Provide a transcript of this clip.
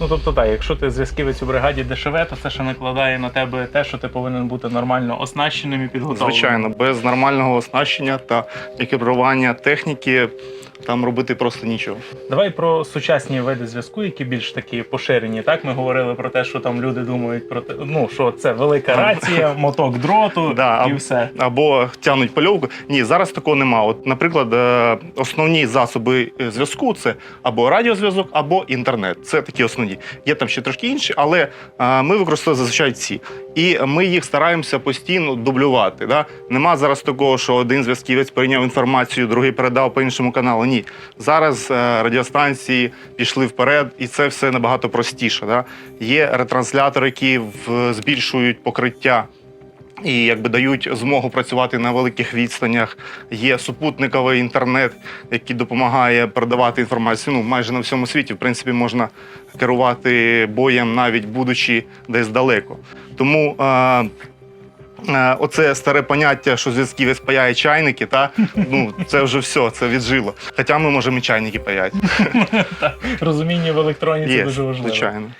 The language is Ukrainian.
Ну тобто, так, якщо ти зв'язківець у бригаді ДШВ, то це ще накладає на тебе те, що ти повинен бути нормально оснащеним і підготовленим. Звичайно, без нормального оснащення та екіпірування техніки там робити просто нічого. Давай про сучасні види зв'язку, які більш такі поширені. Так, ми говорили про те, що там люди думають про те, ну що це велика рація, моток дроту Да, і все. Або тягнуть польовку. Ні, зараз такого нема. От, наприклад, е, основні засоби е, зв'язку це або радіозв'язок, або інтернет. Це такі основні. Є там ще трошки інші, але е, ми використовуємо зазвичай ці. І ми їх стараємося постійно дублювати. Да? Нема зараз такого, що один зв'язківець прийняв інформацію, другий передав по іншому каналу. Ні. Зараз е, радіостанції пішли вперед, і це все набагато простіше. Да? Є ретранслятори, які в- збільшують покриття і якби дають змогу працювати на великих відстанях. Є супутниковий інтернет, який допомагає передавати інформацію. Ну майже на всьому світі, в принципі, можна керувати боєм, навіть будучи десь далеко. Тому. Е- е, Оце старе поняття, що зв'язківець паяє чайники, та ну це вже все, це віджило. Хоча ми можемо і чайники паяти. Розуміння в електроніці дуже важливо. звичайно.